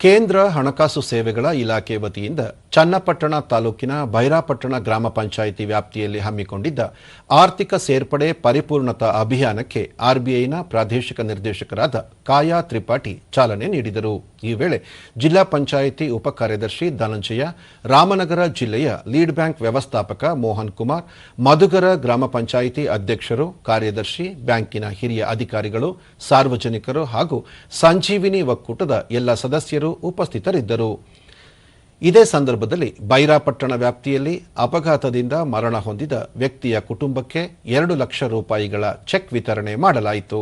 ಕೇಂದ್ರ ಹಣಕಾಸು ಸೇವೆಗಳ ಇಲಾಖೆ ವತಿಯಿಂದ ಚನ್ನಪಟ್ಟಣ ತಾಲೂಕಿನ ಬೈರಾಪಟ್ಟಣ ಗ್ರಾಮ ಪಂಚಾಯಿತಿ ವ್ಯಾಪ್ತಿಯಲ್ಲಿ ಹಮ್ಮಿಕೊಂಡಿದ್ದ ಆರ್ಥಿಕ ಸೇರ್ಪಡೆ ಪರಿಪೂರ್ಣತಾ ಅಭಿಯಾನಕ್ಕೆ ಆರ್ಬಿಐನ ಪ್ರಾದೇಶಿಕ ನಿರ್ದೇಶಕರಾದ ಕಾಯಾ ತ್ರಿಪಾಠಿ ಚಾಲನೆ ನೀಡಿದರು. ಈ ವೇಳೆ ಜಿಲ್ಲಾ ಪಂಚಾಯಿತಿ ಉಪ ಕಾರ್ಯದರ್ಶಿ ಧನಂಜಯ, ರಾಮನಗರ ಜಿಲ್ಲೆಯ ಲೀಡ್ ಬ್ಯಾಂಕ್ ವ್ಯವಸ್ಥಾಪಕ ಮೋಹನ್ ಕುಮಾರ್, ಮಧುಗರ ಗ್ರಾಮ ಪಂಚಾಯಿತಿ ಅಧ್ಯಕ್ಷರು, ಕಾರ್ಯದರ್ಶಿ, ಬ್ಯಾಂಕಿನ ಹಿರಿಯ ಅಧಿಕಾರಿಗಳು, ಸಾರ್ವಜನಿಕರು ಹಾಗೂ ಸಂಜೀವಿನಿ ಒಕ್ಕೂಟದ ಎಲ್ಲ ಸದಸ್ಯರು ಉಪಸ್ಥಿತರಿದ್ದರು. ಇದೇ ಸಂದರ್ಭದಲ್ಲಿ ಬೈರಾಪಟ್ಟಣ ವ್ಯಾಪ್ತಿಯಲ್ಲಿ ಅಪಘಾತದಿಂದ ಮರಣ ಹೊಂದಿದ ವ್ಯಕ್ತಿಯ ಕುಟುಂಬಕ್ಕೆ ಎರಡು ಲಕ್ಷ ರೂಪಾಯಿಗಳ ಚೆಕ್ ವಿತರಣೆ ಮಾಡಲಾಯಿತು.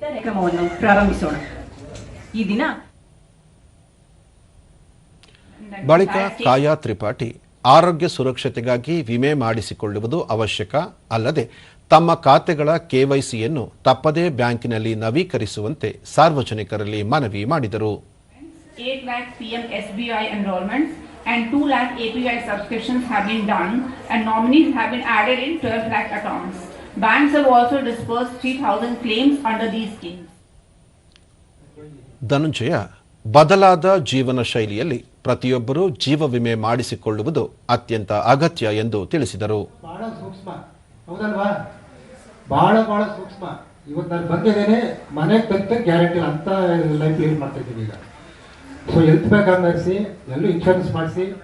ಕಾರ್ಯಕ್ರಮವನ್ನು ಪ್ರಾರಂಭಿಸೋಣ ಈ ದಿನ ಬಳಿಕ ಕಾಯಾ ತ್ರಿಪಾಠಿ ಆರೋಗ್ಯ ಸುರಕ್ಷತೆಗಾಗಿ ವಿಮೆ ಮಾಡಿಸಿಕೊಳ್ಳುವುದು ಅವಶ್ಯಕ ಅಲ್ಲದೆ ತಮ್ಮ ಖಾತೆಗಳ ಕೆವೈಸಿಯನ್ನು ತಪ್ಪದೇ ಬ್ಯಾಂಕಿನಲ್ಲಿ ನವೀಕರಿಸುವಂತೆ ಸಾರ್ವಜನಿಕರಲ್ಲಿ ಮನವಿ ಮಾಡಿದರು 8 lakh PM SBI enrollments and 2 lakh API subscriptions have been done and nominees have been added in 12 lakh accounts. Banks have also dispersed 3,000 claims under these schemes. Dhananjaya ಬದಲಾದ ಜೀವನ ಶೈಲಿಯಲ್ಲಿ ಪ್ರತಿಯೊಬ್ಬರೂ ಜೀವ ವಿಮೆ ಮಾಡಿಸಿಕೊಳ್ಳುವುದು ಅತ್ಯಂತ ಅಗತ್ಯ ಎಂದು ತಿಳಿಸಿದರು. ಬಹಳ ಸೂಕ್ಷ್ಮ. ಹೌದಲ್ವಾ? ಬಹಳ ಬಹಳ ಸೂಕ್ಷ್ಮ. ಇವತ್ತು ನಾನು ಬಂದಿದ್ದೇನೆ ಮನೆಗೆ ತಕ್ಕ ಗ್ಯಾರಂಟಿ ಅಂತ ಲೈಫ್ ಲೀಡ್ ಮಾಡ್ತಾ ಇದ್ದೀನಿ ಈಗ. ಸೊ ಹೆಲ್ತ್ ಬ್ಯಾಂಕ್ ಮಾಡಿಸಿ ಎಲ್ಲೂ ಇನ್ಶೂರೆನ್ಸ್ ಮಾಡಿಸಿ.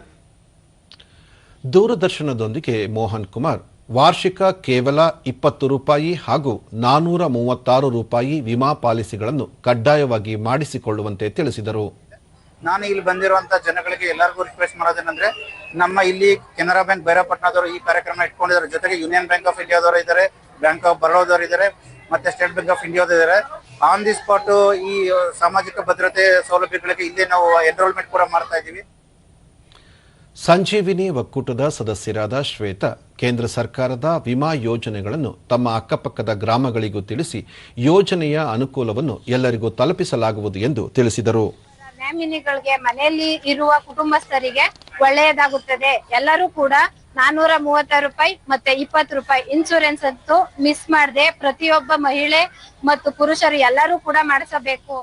ದೂರದರ್ಶನದೊಂದಿಗೆ ಮೋಹನ್ ಕುಮಾರ್ ವಾರ್ಷಿಕ ಕೇವಲ ಇಪ್ಪತ್ತು ರೂಪಾಯಿ ಹಾಗೂ ನಾನೂರ ಮೂವತ್ತಾರು ರೂಪಾಯಿ ವಿಮಾ ಪಾಲಿಸಿಗಳನ್ನು ಕಡ್ಡಾಯವಾಗಿ ಮಾಡಿಸಿಕೊಳ್ಳುವಂತೆ ತಿಳಿಸಿದರು. ನಾನು ಇಲ್ಲಿ ಬಂದಿರುವಂತ ಜನಗಳಿಗೆ ಎಲ್ಲರಿಗೂ ರಿಕ್ವೆಸ್ಟ್ ಮಾಡೋದೇನಂದ್ರೆ ನಮ್ಮ ಇಲ್ಲಿ ಕೆನರಾ ಬ್ಯಾಂಕ್ ಬೈರಪಟ್ಟಣದವರು ಈ ಕಾರ್ಯಕ್ರಮ ಇಟ್ಕೊಂಡಿದ್ದಾರೆ. ಜೊತೆಗೆ ಯೂನಿಯನ್ ಬ್ಯಾಂಕ್ ಆಫ್ ಇಂಡಿಯಾದವರು ಇದ್ದಾರೆ ಬ್ಯಾಂಕ್ ಆಫ್ ಬರೋದವರು ಇದ್ದಾರೆ ಮತ್ತೆ ಸ್ಟೇಟ್ ಬ್ಯಾಂಕ್ ಆಫ್ ಇಂಡಿಯಾದವರು ಇದ್ದಾರೆ. ಆನ್ ದಿ ಸ್ಪಾಟ್ ಈ ಸಾಮಾಜಿಕ ಭದ್ರತೆ ಸೌಲಭ್ಯಗಳಿಗೆ ಇಲ್ಲಿ ನಾವು ಎನ್ರೋಲ್ಮೆಂಟ್ ಕೂಡ ಮಾಡ್ತಾ ಇದ್ದೀವಿ. ಸಂಜೀವಿನಿ ಒಕ್ಕೂಟದ ಸದಸ್ಯರಾದ ಶ್ವೇತಾ ಕೇಂದ್ರ ಸರ್ಕಾರದ ವಿಮಾ ಯೋಜನೆಗಳನ್ನು ತಮ್ಮ ಅಕ್ಕಪಕ್ಕದ ಗ್ರಾಮಗಳಿಗೂ ತಿಳಿಸಿ ಯೋಜನೆಯ ಅನುಕೂಲವನ್ನು ಎಲ್ಲರಿಗೂ ತಲುಪಿಸಲಾಗುವುದು ಎಂದು ತಿಳಿಸಿದರು. ನ್ಯಾಮಿನಿಗಳಿಗೆ ಮನೆಯಲ್ಲಿ ಇರುವ ಕುಟುಂಬಸ್ಥರಿಗೆ ಒಳ್ಳೆಯದಾಗುತ್ತದೆ. ಎಲ್ಲರೂ ಕೂಡ ನಾನೂರ ಮೂವತ್ತಾರು ರೂಪಾಯಿ ಮತ್ತೆ ಇಪ್ಪತ್ತು ರೂಪಾಯಿ ಇನ್ಸೂರೆನ್ಸ್ ಅಂತೂ ಮಿಸ್ ಮಾಡದೆ ಪ್ರತಿಯೊಬ್ಬ ಮಹಿಳೆ ಮತ್ತು ಪುರುಷರು ಎಲ್ಲರೂ ಕೂಡ ಮಾಡಿಸಬೇಕು.